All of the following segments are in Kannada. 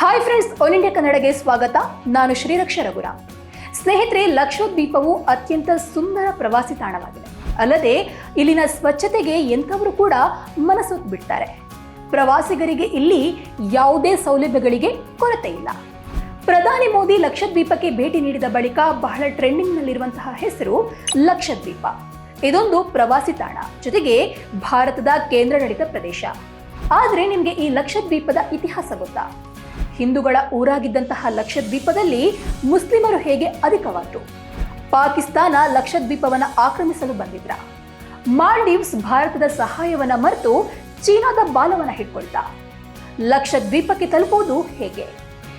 ಹಾಯ್ ಫ್ರೆಂಡ್ಸ್ ಆಲ್ ಇಂಡಿಯಾ ಕನ್ನಡಗೆ ಸ್ವಾಗತ. ನಾನು ಶ್ರೀರಕ್ಷ ರಘುರಾಮ್ ಸ್ನೇಹಿತರೆ, ಲಕ್ಷದ್ವೀಪವು ಅತ್ಯಂತ ಸುಂದರ ಪ್ರವಾಸಿ ತಾಣವಾಗಿದೆ. ಅಲ್ಲದೆ, ಇಲ್ಲಿನ ಸ್ವಚ್ಛತೆಗೆ ಎಂಥವರು ಕೂಡ ಮನಸ್ಸೊತ್ತು ಬಿಡ್ತಾರೆ. ಪ್ರವಾಸಿಗರಿಗೆ ಇಲ್ಲಿ ಯಾವುದೇ ಸೌಲಭ್ಯಗಳಿಗೆ ಕೊರತೆ ಇಲ್ಲ. ಪ್ರಧಾನಿ ಮೋದಿ ಲಕ್ಷದ್ವೀಪಕ್ಕೆ ಭೇಟಿ ನೀಡಿದ ಬಳಿಕ ಬಹಳ ಟ್ರೆಂಡಿಂಗ್ನಲ್ಲಿರುವಂತಹ ಹೆಸರು ಲಕ್ಷದ್ವೀಪ. ಇದೊಂದು ಪ್ರವಾಸಿ ತಾಣ, ಜೊತೆಗೆ ಭಾರತದ ಕೇಂದ್ರಾಡಳಿತ ಪ್ರದೇಶ. ಆದರೆ ನಿಮಗೆ ಈ ಲಕ್ಷದ್ವೀಪದ ಇತಿಹಾಸ ಗೊತ್ತಾ? ಹಿಂದೂಗಳ ಊರಾಗಿದ್ದಂತಹ ಲಕ್ಷದ್ವೀಪದಲ್ಲಿ ಮುಸ್ಲಿಮರು ಹೇಗೆ ಅಧಿಕವಾದ್ರು? ಪಾಕಿಸ್ತಾನ ಲಕ್ಷದ್ವೀಪವನ್ನು ಆಕ್ರಮಿಸಲು ಬಂದಿದ್ರ. ಮಾಲ್ಡೀವ್ಸ್ ಭಾರತದ ಸಹಾಯವನ್ನ ಮರೆತು ಚೀನಾದ ಬಾಲವನ್ನ ಹಿಡ್ಕೊಳ್ತ. ಲಕ್ಷದ್ವೀಪಕ್ಕೆ ತಲುಪುವುದು ಹೇಗೆ?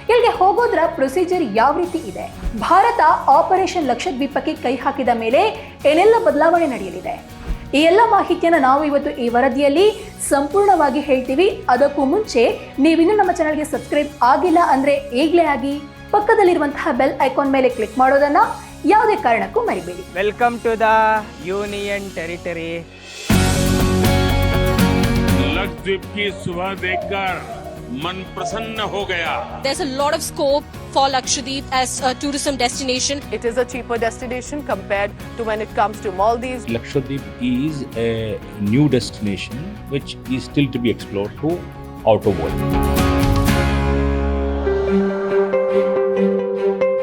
ಇಲ್ಲಿಗೆ ಹೋಗೋದ್ರ ಪ್ರೊಸೀಜರ್ ಯಾವ ರೀತಿ ಇದೆ? ಭಾರತ ಆಪರೇಷನ್ ಲಕ್ಷದ್ವೀಪಕ್ಕೆ ಕೈ ಹಾಕಿದ ಮೇಲೆ ಏನೆಲ್ಲ ಬದಲಾವಣೆ ನಡೆಯಲಿದೆ? ಈ ಎಲ್ಲ ಮಾಹಿತಿಯನ್ನು ನಾವು ಇವತ್ತು ಈ ವರದಿಯಲ್ಲಿ ಸಂಪೂರ್ಣವಾಗಿ ಹೇಳ್ತೀವಿ. ಅದಕ್ಕೂ ಮುಂಚೆ ನೀವಿನ್ನೂ ನಮ್ಮ ಚಾನಲ್ಗೆ ಸಬ್ಸ್ಕ್ರೈಬ್ ಆಗಿಲ್ಲ ಅಂದರೆ ಈಗಲೇ ಆಗಿ ಪಕ್ಕದಲ್ಲಿರುವಂತಹ ಬೆಲ್ ಐಕಾನ್ ಮೇಲೆ ಕ್ಲಿಕ್ ಮಾಡೋದನ್ನು ಯಾವುದೇ ಕಾರಣಕ್ಕೂ ಮರಿಬೇಡಿ. Welcome to the union territory Lakshadweep ಕಿ ಸುಬಹ ದೇಖಕರ್ मन प्रसन्न हो गया There's a lot of scope for Lakshadweep as a tourism destination. It is a cheaper destination compared to when it comes to Maldives. Lakshadweep is a new destination which is still to be explored to outer world.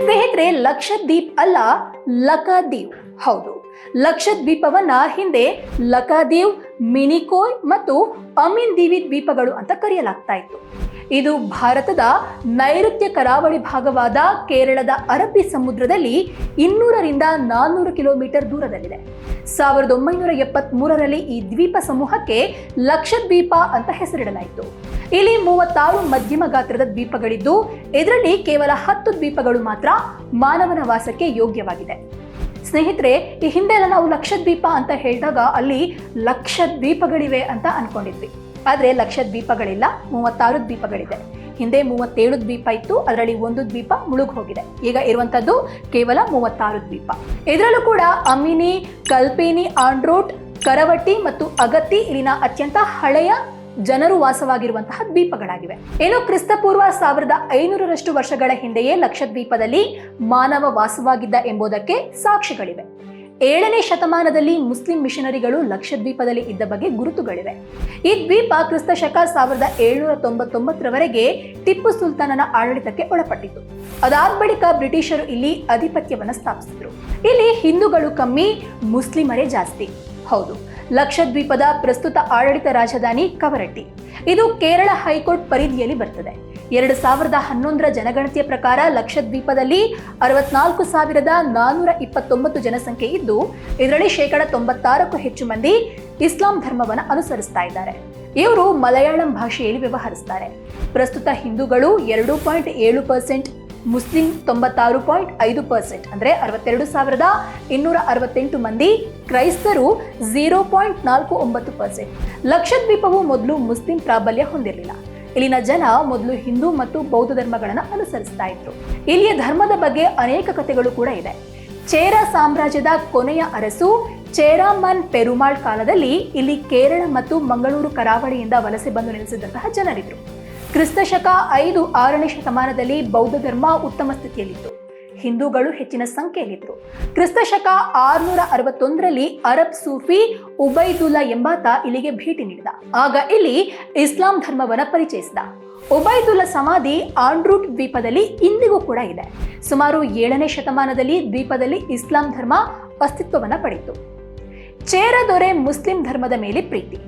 ಸ್ನೇಹಿತರೆ ಲಕ್ಷದ್ವೀಪ್ ಅಲ್ಲ ಲಕದೀವ್ ಹೌದು ಲಕ್ಷದ್ವೀಪವನ್ನ ಹಿಂದೆ ಲಕದೀವ್ ಮಿನಿಕೋಯ್ ಮತ್ತು ಅಮಿನ್ ದೀವಿ ದ್ವೀಪಗಳು ಅಂತ ಕರೆಯಲಾಗ್ತಾ ಇತ್ತು. ಇದು ಭಾರತದ ನೈಋತ್ಯ ಕರಾವಳಿ ಭಾಗವಾದ ಕೇರಳದ ಅರಬ್ಬಿ ಸಮುದ್ರದಲ್ಲಿ ಇನ್ನೂರರಿಂದ ನಾನ್ನೂರು ಕಿಲೋಮೀಟರ್ ದೂರದಲ್ಲಿದೆ. ಸಾವಿರದ ಒಂಬೈನೂರ ಎಪ್ಪತ್ತ್ ಮೂರರಲ್ಲಿ ಈ ದ್ವೀಪ ಸಮೂಹಕ್ಕೆ ಲಕ್ಷದ್ವೀಪ ಅಂತ ಹೆಸರಿಡಲಾಯಿತು. ಇಲ್ಲಿ ಮೂವತ್ತಾರು ಮಧ್ಯಮ ಗಾತ್ರದ ದ್ವೀಪಗಳಿದ್ದು, ಇದರಲ್ಲಿ ಕೇವಲ ಹತ್ತು ದ್ವೀಪಗಳು ಮಾತ್ರ ಮಾನವನ ವಾಸಕ್ಕೆ ಯೋಗ್ಯವಾಗಿದೆ. ಸ್ನೇಹಿತರೆ, ಈ ಹಿಂದೆ ಎಲ್ಲ ನಾವು ಲಕ್ಷದ್ವೀಪ ಅಂತ ಹೇಳಿದಾಗ ಅಲ್ಲಿ ಲಕ್ಷ ದ್ವೀಪಗಳಿವೆ ಅಂತ ಅನ್ಕೊಂಡಿದ್ವಿ. ಆದರೆ ಲಕ್ಷ ದ್ವೀಪಗಳಿಲ್ಲ ಮೂವತ್ತಾರು ದ್ವೀಪಗಳಿದೆ. ಹಿಂದೆ ಮೂವತ್ತೇಳು ದ್ವೀಪ ಇತ್ತು, ಅದರಲ್ಲಿ ಒಂದು ದ್ವೀಪ ಮುಳುಗ್ ಹೋಗಿದೆ. ಈಗ ಇರುವಂತದ್ದು ಕೇವಲ ಮೂವತ್ತಾರು ದ್ವೀಪ. ಇದರಲ್ಲೂ ಕೂಡ ಅಮಿನಿ, ಕಲ್ಪಿನಿ, ಆಂಡ್ರೋಟ್, ಕರವಟ್ಟಿ ಮತ್ತು ಅಗತ್ತಿ ಇಲ್ಲಿನ ಅತ್ಯಂತ ಹಳೆಯ ಜನರು ವಾಸವಾಗಿರುವಂತಹ ದ್ವೀಪಗಳಾಗಿವೆ. ಏನು ಕ್ರಿಸ್ತಪೂರ್ವ ಸಾವಿರದ ಐನೂರರಷ್ಟು ವರ್ಷಗಳ ಹಿಂದೆಯೇ ಲಕ್ಷದ್ವೀಪದಲ್ಲಿ ಮಾನವ ವಾಸವಾಗಿದ್ದ ಎಂಬುದಕ್ಕೆ ಸಾಕ್ಷಿಗಳಿವೆ. ಏಳನೇ ಶತಮಾನದಲ್ಲಿ ಮುಸ್ಲಿಂ ಮಿಷನರಿಗಳು ಲಕ್ಷದ್ವೀಪದಲ್ಲಿ ಇದ್ದ ಬಗ್ಗೆ ಗುರುತುಗಳಿವೆ. ಈ ದ್ವೀಪ ಕ್ರಿಸ್ತ ಶಕ ಸಾವಿರದ ಏಳ್ನೂರ ತೊಂಬತ್ತೊಂಬತ್ತರವರೆಗೆ ಟಿಪ್ಪು ಸುಲ್ತಾನನ ಆಡಳಿತಕ್ಕೆ ಒಳಪಟ್ಟಿತು. ಅದಾದ ಬಳಿಕ ಬ್ರಿಟಿಷರು ಇಲ್ಲಿ ಆಧಿಪತ್ಯವನ್ನು ಸ್ಥಾಪಿಸಿದ್ರು. ಇಲ್ಲಿ ಹಿಂದೂಗಳು ಕಮ್ಮಿ, ಮುಸ್ಲಿಮರೇ ಜಾಸ್ತಿ. ಹೌದು ಲಕ್ಷದ್ವೀಪದ ಪ್ರಸ್ತುತ ಆಡಳಿತ ರಾಜಧಾನಿ ಕವರಟ್ಟಿ. ಇದು ಕೇರಳ ಹೈಕೋರ್ಟ್ ಪರಿಧಿಯಲ್ಲಿ ಬರ್ತದೆ. ಎರಡು ಸಾವಿರದ ಹನ್ನೊಂದರ ಜನಗಣತಿಯ ಪ್ರಕಾರ ಲಕ್ಷದ್ವೀಪದಲ್ಲಿ ಅರವತ್ನಾಲ್ಕು ಸಾವಿರದ ನಾನ್ನೂರ ಇಪ್ಪತ್ತೊಂಬತ್ತು ಜನಸಂಖ್ಯೆ ಇದ್ದು, ಇದರಲ್ಲಿ ಶೇಕಡ ತೊಂಬತ್ತಾರಕ್ಕೂ ಹೆಚ್ಚು ಮಂದಿ ಇಸ್ಲಾಂ ಧರ್ಮವನ್ನು ಅನುಸರಿಸ್ತಾ ಇದ್ದಾರೆ. ಇವರು ಮಲಯಾಳಂ ಭಾಷೆಯಲ್ಲಿ ವ್ಯವಹರಿಸ್ತಾರೆ. ಪ್ರಸ್ತುತ ಹಿಂದೂಗಳು ಎರಡು ಪಾಯಿಂಟ್ ಏಳು ಪರ್ಸೆಂಟ್ ಮುಸ್ಲಿಂ ತೊಂಬತ್ತಾರು ಪಾಯಿಂಟ್ ಐದು ಪರ್ಸೆಂಟ್, ಅಂದರೆ ಅರವತ್ತೆರಡು ಸಾವಿರದ ಇನ್ನೂರ ಅರವತ್ತೆಂಟು ಮಂದಿ ಕ್ರೈಸ್ತರು ಝೀರೋ ಪಾಯಿಂಟ್ ನಾಲ್ಕು ಒಂಬತ್ತು ಪರ್ಸೆಂಟ್. ಲಕ್ಷದ್ವೀಪವು ಮೊದಲು ಮುಸ್ಲಿಂ ಪ್ರಾಬಲ್ಯ ಹೊಂದಿರಲಿಲ್ಲ. ಇಲ್ಲಿನ ಜನ ಮೊದಲು ಹಿಂದೂ ಮತ್ತು ಬೌದ್ಧ ಧರ್ಮಗಳನ್ನು ಅನುಸರಿಸ್ತಾ ಇದ್ರು. ಇಲ್ಲಿಯ ಧರ್ಮದ ಬಗ್ಗೆ ಅನೇಕ ಕಥೆಗಳು ಕೂಡ ಇದೆ. ಚೇರ ಸಾಮ್ರಾಜ್ಯದ ಕೊನೆಯ ಅರಸು ಚೇರಾಮನ್ ಪೆರುಮಾಳ್ ಕಾಲದಲ್ಲಿ ಇಲ್ಲಿ ಕೇರಳ ಮತ್ತು ಮಂಗಳೂರು ಕರಾವಳಿಯಿಂದ ವಲಸೆ ಬಂದು ನೆಲೆಸಿದಂತಹ ಜನರಿದ್ರು. ಕ್ರಿಸ್ತಶಕ ಐದು ಆರನೇ ಶತಮಾನದಲ್ಲಿ ಬೌದ್ಧ ಧರ್ಮ ಉತ್ತಮ ಸ್ಥಿತಿಯಲ್ಲಿತ್ತು. ಹಿಂದೂಗಳು ಹೆಚ್ಚಿನ ಸಂಖ್ಯೆಯಲ್ಲಿದ್ದರು. ಕ್ರಿಸ್ತಶಕ ಆರುನೂರ ಅರವತ್ತೊಂದರಲ್ಲಿ ಅರಬ್ ಸೂಫಿ ಉಬೈದುಲ್ಲಾ ಎಂಬಾತ ಇಲ್ಲಿಗೆ ಭೇಟಿ ನೀಡಿದ. ಆಗ ಇಲ್ಲಿ ಇಸ್ಲಾಂ ಧರ್ಮವನ್ನು ಪರಿಚಯಿಸಿದ. ಉಬೈದುಲ್ಲಾ ಸಮಾಧಿ ಆಂಡ್ರೂಟ್ ದ್ವೀಪದಲ್ಲಿ ಇಂದಿಗೂ ಕೂಡ ಇದೆ. ಸುಮಾರು ಏಳನೇ ಶತಮಾನದಲ್ಲಿ ದ್ವೀಪದಲ್ಲಿ ಇಸ್ಲಾಂ ಧರ್ಮ ಅಸ್ತಿತ್ವವನ್ನು ಪಡೆಯಿತು. ಚೇರ ದೊರೆ ಮುಸ್ಲಿಂ ಧರ್ಮದ ಮೇಲೆ ಪ್ರೀತಿ.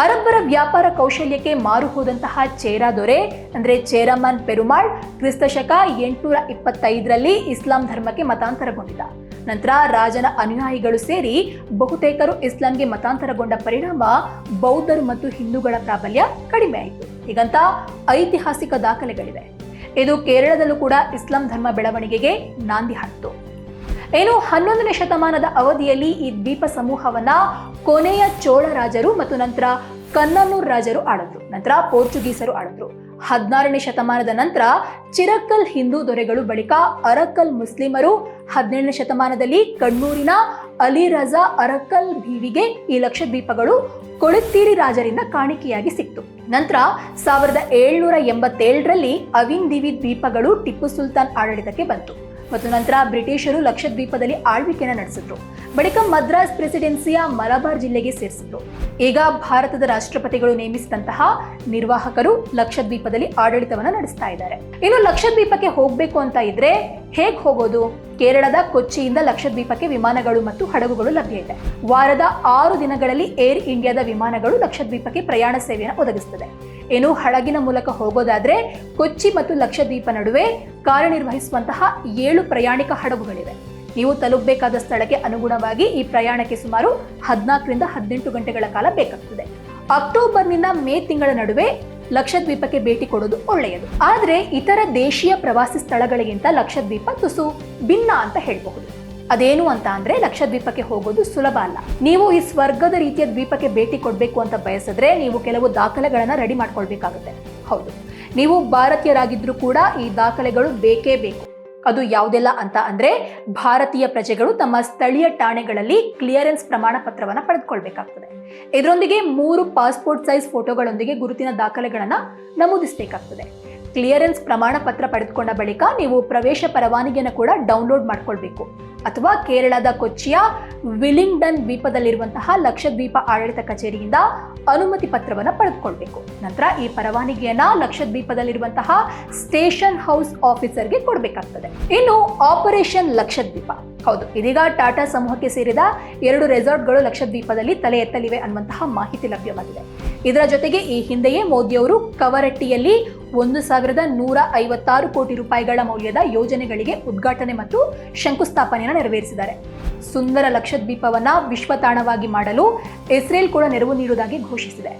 ಅರಬ್ಬರ ವ್ಯಾಪಾರ ಕೌಶಲ್ಯಕ್ಕೆ ಮಾರು ಹೋದಂತಹ ಚೇರಾ ದೊರೆ, ಅಂದ್ರೆ ಚೇರಮನ್ ಪೆರುಮಾಳ್ ಕ್ರಿಸ್ತಶಕ ಎಂಟುನೂರ ಇಪ್ಪತ್ತೈದರಲ್ಲಿ ಇಸ್ಲಾಂ ಧರ್ಮಕ್ಕೆ ಮತಾಂತರಗೊಂಡಿದ್ದ ನಂತರ ರಾಜನ ಅನುಯಾಯಿಗಳು ಸೇರಿ ಬಹುತೇಕರು ಇಸ್ಲಾಂಗೆ ಮತಾಂತರಗೊಂಡ ಪರಿಣಾಮ ಬೌದ್ಧರು ಮತ್ತು ಹಿಂದೂಗಳ ಪ್ರಾಬಲ್ಯ ಕಡಿಮೆ ಆಯಿತು. ಹೀಗಂತ ಐತಿಹಾಸಿಕ ದಾಖಲೆಗಳಿವೆ. ಇದು ಕೇರಳದಲ್ಲೂ ಕೂಡ ಇಸ್ಲಾಂ ಧರ್ಮ ಬೆಳವಣಿಗೆಗೆ ನಾಂದಿ ಹಾಡಿತು. ಏನು ಹನ್ನೊಂದನೇ ಶತಮಾನದ ಅವಧಿಯಲ್ಲಿ ಈ ದ್ವೀಪ ಸಮೂಹವನ್ನ ಕೊನೆಯ ಚೋಳ ರಾಜರು ಮತ್ತು ನಂತರ ಕನ್ನನೂರ್ ರಾಜರು ಆಳಿದ್ರು, ನಂತರ ಪೋರ್ಚುಗೀಸರು ಆಳಿದ್ರು. ಹದಿನಾರನೇ ಶತಮಾನದ ನಂತರ ಚಿರಕ್ಕಲ್ ಹಿಂದೂ ದೊರೆಗಳು ಬಳಿಕ ಅರಕ್ಕಲ್ ಮುಸ್ಲಿಮರು ಹದಿನೇಳನೇ ಶತಮಾನದಲ್ಲಿ ಕಣ್ಣೂರಿನ ಅಲಿ ರಜಾ ಅರಕ್ಕಲ್ ಬೀವಿಗೆ ಈ ಲಕ್ಷದ್ವೀಪಗಳು ಕೊಳುತ್ತೀರಿ ರಾಜರಿಂದ ಕಾಣಿಕೆಯಾಗಿ ಸಿಕ್ತು. ನಂತರ ಸಾವಿರದ ಏಳ್ನೂರ ಎಂಬತ್ತೇಳರಲ್ಲಿ ಅವಿನ್ ದಿವಿ ದ್ವೀಪಗಳು ಟಿಪ್ಪು ಸುಲ್ತಾನ್ ಆಡಳಿತಕ್ಕೆ ಬಂತು. ಮತ್ತು ನಂತರ ಬ್ರಿಟಿಷರು ಲಕ್ಷದ್ವೀಪದಲ್ಲಿ ಆಳ್ವಿಕೆಯನ್ನು ನಡೆಸಿದ್ರು. ಬಳಿಕ ಮದ್ರಾಸ್ ಪ್ರೆಸಿಡೆನ್ಸಿಯ ಮಲಬಾರ್ ಜಿಲ್ಲೆಗೆ ಸೇರಿಸಿದ್ರು. ಈಗ ಭಾರತದ ರಾಷ್ಟ್ರಪತಿಗಳು ನೇಮಿಸಿದಂತಹ ನಿರ್ವಾಹಕರು ಲಕ್ಷದ್ವೀಪದಲ್ಲಿ ಆಡಳಿತವನ್ನು ನಡೆಸ್ತಾ ಇದ್ದಾರೆ. ಇನ್ನು ಲಕ್ಷದ್ವೀಪಕ್ಕೆ ಹೋಗಬೇಕು ಅಂತ ಇದ್ರೆ ಹೇಗ್ ಹೋಗೋದು? ಕೇರಳದ ಕೊಚ್ಚಿಯಿಂದ ಲಕ್ಷದ್ವೀಪಕ್ಕೆ ವಿಮಾನಗಳು ಮತ್ತು ಹಡಗುಗಳು ಲಭ್ಯ ಇದೆ. ವಾರದ ಆರು ದಿನಗಳಲ್ಲಿ ಏರ್ ಇಂಡಿಯಾದ ವಿಮಾನಗಳು ಲಕ್ಷದ್ವೀಪಕ್ಕೆ ಪ್ರಯಾಣ ಸೇವೆಯನ್ನು ಒದಗಿಸುತ್ತದೆ ಏನು ಹಡಗಿನ ಮೂಲಕ ಹೋಗೋದಾದ್ರೆ ಕೊಚ್ಚಿ ಮತ್ತು ಲಕ್ಷದ್ವೀಪ ನಡುವೆ ಕಾರ್ಯನಿರ್ವಹಿಸುವಂತಹ ಏಳು ಪ್ರಯಾಣಿಕ ಹಡಗುಗಳಿವೆ. ನೀವು ತಲುಪಬೇಕಾದ ಸ್ಥಳಕ್ಕೆ ಅನುಗುಣವಾಗಿ ಈ ಪ್ರಯಾಣಕ್ಕೆ ಸುಮಾರು ಹದಿನಾಲ್ಕರಿಂದ ಹದಿನೆಂಟು ಗಂಟೆಗಳ ಕಾಲ ಬೇಕಾಗ್ತದೆ. ಅಕ್ಟೋಬರ್ನಿಂದ ಮೇ ತಿಂಗಳ ನಡುವೆ ಲಕ್ಷದ್ವೀಪಕ್ಕೆ ಭೇಟಿ ಕೊಡೋದು ಒಳ್ಳೆಯದು. ಆದರೆ ಇತರ ದೇಶೀಯ ಪ್ರವಾಸಿ ಸ್ಥಳಗಳಿಗಿಂತ ಲಕ್ಷದ್ವೀಪ ತುಸು ಭಿನ್ನ ಅಂತ ಹೇಳಬಹುದು. ಅದೇನು ಅಂತ ಅಂದ್ರೆ ಲಕ್ಷದ್ವೀಪಕ್ಕೆ ಹೋಗೋದು ಸುಲಭ ಅಲ್ಲ. ನೀವು ಈ ಸ್ವರ್ಗದ ರೀತಿಯ ದ್ವೀಪಕ್ಕೆ ಭೇಟಿ ಕೊಡಬೇಕು ಅಂತ ಬಯಸಿದ್ರೆ ನೀವು ಕೆಲವು ದಾಖಲೆಗಳನ್ನ ರೆಡಿ ಮಾಡ್ಕೊಳ್ಬೇಕಾಗುತ್ತೆ. ಹೌದು. ನೀವು ಭಾರತೀಯರಾಗಿದ್ರೂ ಕೂಡ ಈ ದಾಖಲೆಗಳು ಬೇಕೇ ಬೇಕು. ಅದು ಯಾವುದೆಲ್ಲ ಅಂತ ಅಂದ್ರೆ ಭಾರತೀಯ ಪ್ರಜೆಗಳು ತಮ್ಮ ಸ್ಥಳೀಯ ಠಾಣೆಗಳಲ್ಲಿ ಕ್ಲಿಯರೆನ್ಸ್ ಪ್ರಮಾಣ ಪತ್ರವನ್ನ ಪಡೆದುಕೊಳ್ಬೇಕಾಗ್ತದೆ. ಇದರೊಂದಿಗೆ ಮೂರು ಪಾಸ್ಪೋರ್ಟ್ ಸೈಜ್ ಫೋಟೋಗಳೊಂದಿಗೆ ಗುರುತಿನ ದಾಖಲೆಗಳನ್ನ ನಮೂದಿಸಬೇಕಾಗ್ತದೆ. ಕ್ಲಿಯರೆನ್ಸ್ ಪ್ರಮಾಣ ಪತ್ರ ಪಡೆದುಕೊಂಡ ಬಳಿಕ ನೀವು ಪ್ರವೇಶ ಪರವಾನಗಿಯನ್ನು ಕೂಡ ಡೌನ್ಲೋಡ್ ಮಾಡ್ಕೊಳ್ಬೇಕು. ಅಥವಾ ಕೇರಳದ ಕೊಚ್ಚಿಯ ವಿಲಿಂಗ್ಡನ್ ದ್ವೀಪದಲ್ಲಿರುವಂತಹ ಲಕ್ಷದ್ವೀಪ ಆಡಳಿತ ಕಚೇರಿಯಿಂದ ಅನುಮತಿ ಪತ್ರವನ್ನು ಪಡೆದುಕೊಳ್ಬೇಕು. ನಂತರ ಈ ಪರವಾನಗಿಯನ್ನ ಲಕ್ಷದ್ವೀಪದಲ್ಲಿರುವಂತಹ ಸ್ಟೇಷನ್ ಹೌಸ್ ಆಫೀಸರ್ಗೆ ಕೊಡಬೇಕಾಗ್ತದೆ. ಇನ್ನು ಆಪರೇಷನ್ ಲಕ್ಷದ್ವೀಪ. ಹೌದು, ಇದೀಗ ಟಾಟಾ ಸಮೂಹಕ್ಕೆ ಸೇರಿದ ಎರಡು ರೆಸಾರ್ಟ್ಗಳು ಲಕ್ಷದ್ವೀಪದಲ್ಲಿ ತಲೆ ಎತ್ತಲಿವೆ ಅನ್ನುವಂತಹ ಮಾಹಿತಿ ಲಭ್ಯವಾಗಿದೆ. ಇದರ ಜೊತೆಗೆ ಈ ಹಿಂದೆಯೇ ಮೋದಿಯವರು ಕವರಟ್ಟಿಯಲ್ಲಿ ಒಂದು ಸಾವಿರದ ನೂರ ಐವತ್ತಾರು ಕೋಟಿ ರೂಪಾಯಿಗಳ ಮೌಲ್ಯದ ಯೋಜನೆಗಳಿಗೆ ಉದ್ಘಾಟನೆ ಮತ್ತು ಶಂಕುಸ್ಥಾಪನೆಯನ್ನು ನೆರವೇರಿಸಿದ್ದಾರೆ. ಸುಂದರ ಲಕ್ಷದ್ವೀಪವನ್ನು ವಿಶ್ವ ತಾಣವಾಗಿ ಮಾಡಲು ಇಸ್ರೇಲ್ ಕೂಡ ನೆರವು ನೀಡುವುದಾಗಿ ಘೋಷಿಸಿದೆ.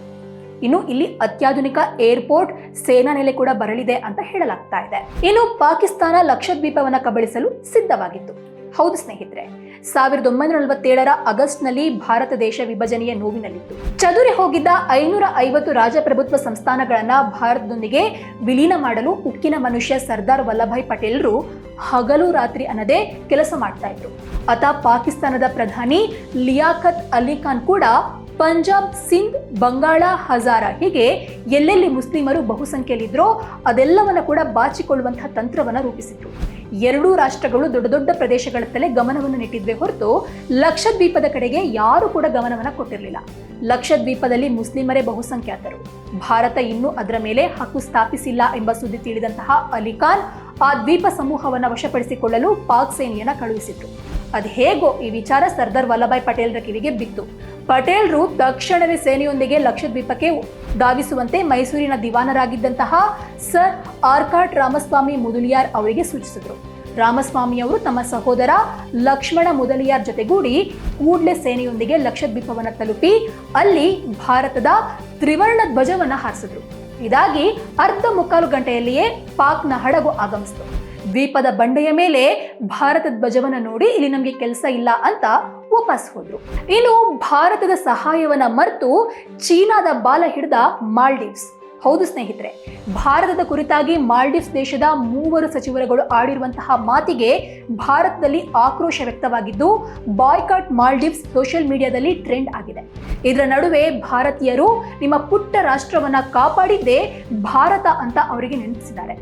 ಇನ್ನು ಇಲ್ಲಿ ಅತ್ಯಾಧುನಿಕ ಏರ್ಪೋರ್ಟ್, ಸೇನಾ ನೆಲೆ ಕೂಡ ಬರಲಿದೆ ಅಂತ ಹೇಳಲಾಗ್ತಾ ಇದೆ. ಇನ್ನು ಪಾಕಿಸ್ತಾನ ಲಕ್ಷದ್ವೀಪವನ್ನು ಕಬಳಿಸಲು ಸಿದ್ಧವಾಗಿತ್ತು. ಹೌದು ಸ್ನೇಹಿತರೆ ಸಾವಿರದ ಒಂಬೈನೂರ ನಲವತ್ತೇಳರ ಆಗಸ್ಟ್ನಲ್ಲಿ ಭಾರತ ದೇಶ ವಿಭಜನೆಯ ನೋವಿನಲ್ಲಿತ್ತು. ಚದುರಿ ಹೋಗಿದ್ದ ಐನೂರ ಐವತ್ತು ರಾಜಪ್ರಭುತ್ವ ಸಂಸ್ಥಾನಗಳನ್ನ ಭಾರತದೊಂದಿಗೆ ವಿಲೀನ ಮಾಡಲು ಉಕ್ಕಿನ ಮನುಷ್ಯ ಸರ್ದಾರ್ ವಲ್ಲಭಾಯ್ ಪಟೇಲ್ರು ಹಗಲು ರಾತ್ರಿ ಅನ್ನದೇ ಕೆಲಸ ಮಾಡ್ತಾ ಇದ್ರು. ಅತ ಪಾಕಿಸ್ತಾನದ ಪ್ರಧಾನಿ ಲಿಯಾಖತ್ ಅಲಿ ಖಾನ್ ಕೂಡ ಪಂಜಾಬ್ ಸಿಂಧ್, ಬಂಗಾಳ, ಹಜಾರ ಹೀಗೆ ಎಲ್ಲೆಲ್ಲಿ ಮುಸ್ಲಿಮರು ಬಹುಸಂಖ್ಯೆಯಲ್ಲಿದ್ದರೋ ಅದೆಲ್ಲವನ್ನ ಕೂಡ ಬಾಚಿಕೊಳ್ಳುವಂತಹ ತಂತ್ರವನ್ನು ರೂಪಿಸಿದ್ರು. ಎರಡೂ ರಾಷ್ಟ್ರಗಳು ದೊಡ್ಡ ದೊಡ್ಡ ಪ್ರದೇಶಗಳತ್ತಲೇ ಗಮನವನ್ನು ನೆಟ್ಟಿದ್ವೆ ಹೊರತು ಲಕ್ಷದ್ವೀಪದ ಕಡೆಗೆ ಯಾರು ಕೂಡ ಗಮನವನ್ನು ಕೊಟ್ಟಿರಲಿಲ್ಲ. ಲಕ್ಷದ್ವೀಪದಲ್ಲಿ ಮುಸ್ಲಿಮರೇ ಬಹುಸಂಖ್ಯಾತರು. ಭಾರತ ಇನ್ನೂ ಅದರ ಮೇಲೆ ಹಕ್ಕು ಸ್ಥಾಪಿಸಿಲ್ಲ ಎಂಬ ಸುದ್ದಿ ತಿಳಿದಂತಹ ಅಲಿಖಾನ್ ಆ ದ್ವೀಪ ಸಮೂಹವನ್ನು ವಶಪಡಿಸಿಕೊಳ್ಳಲು ಪಾಕ್ ಸೇನೆಯನ್ನು ಕಳುಹಿಸಿತು ಅದು ಹೇಗೋ ಈ ವಿಚಾರ ಸರ್ದಾರ್ ವಲ್ಲಭಾಯ್ ಪಟೇಲ್ರ ಕಿವಿಗೆ ಬಿತ್ತು. ಪಟೇಲ್ರು ತಕ್ಷಣವೇ ಸೇನೆಯೊಂದಿಗೆ ಲಕ್ಷದ್ವೀಪಕ್ಕೆ ಧಾವಿಸುವಂತೆ ಮೈಸೂರಿನ ದಿವಾನರಾಗಿದ್ದಂತಹ ಸರ್ ಆರ್ಕಾಟ್ ರಾಮಸ್ವಾಮಿ ಮುದುಲಿಯಾರ್ ಅವರಿಗೆ ಸೂಚಿಸಿದರು. ರಾಮಸ್ವಾಮಿಯವರು ತಮ್ಮ ಸಹೋದರ ಲಕ್ಷ್ಮಣ ಮುದಲಿಯಾರ್ ಜೊತೆಗೂಡಿ ಕೂಡ್ಲೆ ಸೇನೆಯೊಂದಿಗೆ ಲಕ್ಷದ್ವೀಪವನ್ನು ತಲುಪಿ ಅಲ್ಲಿ ಭಾರತದ ತ್ರಿವರ್ಣ ಧ್ವಜವನ್ನು ಹಾರಿಸಿದ್ರು. ಇದಾಗಿ ಅರ್ಧ ಮುಕ್ಕಾಲು ಗಂಟೆಯಲ್ಲಿಯೇ ಪಾಕ್ನ ಹಡಗು ಆಗಮಿಸಿತು. ದ್ವೀಪದ ಬಂಡೆಯ ಮೇಲೆ ಭಾರತ ಧ್ವಜವನ್ನ ನೋಡಿ ಇಲ್ಲಿ ನಮಗೆ ಕೆಲಸ ಇಲ್ಲ ಅಂತ ವಾಪಸ್ ಹೋದ್ರು. ಇನ್ನು ಭಾರತದ ಸಹಾಯವನ್ನ ಮರೆತು ಚೀನಾದ ಬಾಲ ಹಿಡಿದ ಮಾಲ್ಡೀವ್ಸ್. ಹೌದು ಸ್ನೇಹಿತರೆ, ಭಾರತದ ಕುರಿತಾಗಿ ಮಾಲ್ಡೀವ್ಸ್ ದೇಶದ ಮೂವರು ಸಚಿವರುಗಳು ಆಡಿರುವಂತಹ ಮಾತಿಗೆ ಭಾರತದಲ್ಲಿ ಆಕ್ರೋಶ ವ್ಯಕ್ತವಾಗಿದ್ದು, ಬಾಯ್ಕಾಟ್ ಮಾಲ್ಡೀವ್ಸ್ ಸೋಷಿಯಲ್ ಮೀಡಿಯಾದಲ್ಲಿ ಟ್ರೆಂಡ್ ಆಗಿದೆ. ಇದರ ನಡುವೆ ಭಾರತೀಯರು ನಿಮ್ಮ ಪುಟ್ಟ ರಾಷ್ಟ್ರವನ್ನ ಕಾಪಾಡಿದ್ದೇ ಭಾರತ ಅಂತ ಅವರಿಗೆ ನೆನಪಿಸಿದ್ದಾರೆ.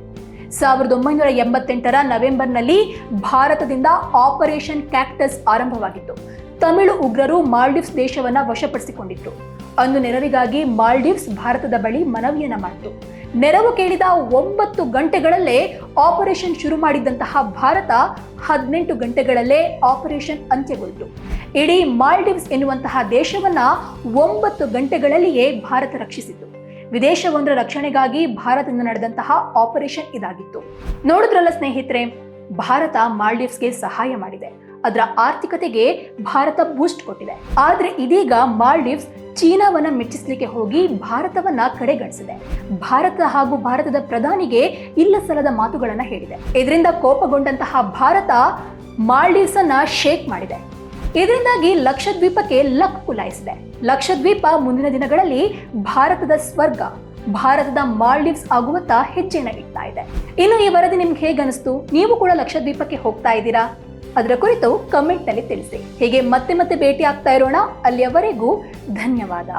ಸಾವಿರದ ಒಂಬೈನೂರ ಎಂಬತ್ತೆಂಟರ ನವೆಂಬರ್ನಲ್ಲಿ ಭಾರತದಿಂದ ಆಪರೇಷನ್ ಕ್ಯಾಕ್ಟಸ್ ಆರಂಭವಾಗಿತ್ತು. ತಮಿಳು ಉಗ್ರರು ಮಾಲ್ಡೀವ್ಸ್ ದೇಶವನ್ನ ವಶಪಡಿಸಿಕೊಂಡಿತ್ತು ಅಂದು ನೆರವಿಗಾಗಿ ಮಾಲ್ಡೀವ್ಸ್ ಭಾರತದ ಬಳಿ ಮನವಿಯನ್ನ ಮಾಡಿತು. ನೆರವು ಕೇಳಿದ ಒಂಬತ್ತು ಗಂಟೆಗಳಲ್ಲೇ ಆಪರೇಷನ್ ಶುರು ಮಾಡಿದ್ದಂತಹ ಭಾರತ ಹದಿನೆಂಟು ಗಂಟೆಗಳಲ್ಲೇ ಆಪರೇಷನ್ ಅಂತ್ಯಗೊಳಿತು. ಇಡೀ ಮಾಲ್ಡೀವ್ಸ್ ಎನ್ನುವಂತಹ ದೇಶವನ್ನ ಒಂಬತ್ತು ಗಂಟೆಗಳಲ್ಲಿಯೇ ಭಾರತ ರಕ್ಷಿಸಿತು. ವಿದೇಶವೊಂದರ ರಕ್ಷಣೆಗಾಗಿ ಭಾರತದಿಂದ ನಡೆದಂತಹ ಆಪರೇಷನ್ ಇದಾಗಿತ್ತು. ನೋಡಿದ್ರಲ್ಲ ಸ್ನೇಹಿತರೆ, ಭಾರತ ಮಾಲ್ಡೀವ್ಸ್ಗೆ ಸಹಾಯ ಮಾಡಿದೆ. ಅದರ ಆರ್ಥಿಕತೆಗೆ ಭಾರತ ಬೂಸ್ಟ್ ಕೊಟ್ಟಿದೆ. ಆದ್ರೆ ಇದೀಗ ಮಾಲ್ಡೀವ್ಸ್ ಚೀನಾವನ್ನ ಮೆಚ್ಚಿಸಲಿಕ್ಕೆ ಹೋಗಿ ಭಾರತವನ್ನ ಕಡೆಗಣಿಸಿದೆ. ಭಾರತ ಹಾಗೂ ಭಾರತದ ಪ್ರಧಾನಿಗೆ ಇಲ್ಲ ಸಲದ ಮಾತುಗಳನ್ನ ಹೇಳಿದೆ. ಇದರಿಂದ ಕೋಪಗೊಂಡಂತಹ ಭಾರತ ಮಾಲ್ಡೀವ್ಸ್ ಅನ್ನ ಶೇಕ್ ಮಾಡಿದೆ. ಇದರಿಂದಾಗಿ ಲಕ್ಷದ್ವೀಪಕ್ಕೆ ಲಕ್ ಕುಲಾಯಿಸಿದೆ ಲಕ್ಷದ್ವೀಪ ಮುಂದಿನ ದಿನಗಳಲ್ಲಿ ಭಾರತದ ಸ್ವರ್ಗ, ಭಾರತದ ಮಾಲ್ಡೀವ್ಸ್ ಆಗುವತ್ತ ಹೆಜ್ಜೆನ ಇಡ್ತಾ ಇದೆ. ಇನ್ನು ಈ ವರದಿ ನಿಮ್ಗೆ ಹೇಗೆ ಅನಿಸ್ತು? ನೀವು ಕೂಡ ಲಕ್ಷದ್ವೀಪಕ್ಕೆ ಹೋಗ್ತಾ ಇದ್ದೀರಾ? ಅದರ ಕುರಿತು ಕಮೆಂಟ್ನಲ್ಲಿ ತಿಳಿಸಿ. ಹೀಗೆ ಮತ್ತೆ ಮತ್ತೆ ಭೇಟಿ ಆಗ್ತಾ ಇರೋಣ. ಅಲ್ಲಿಯವರೆಗೂ ಧನ್ಯವಾದ.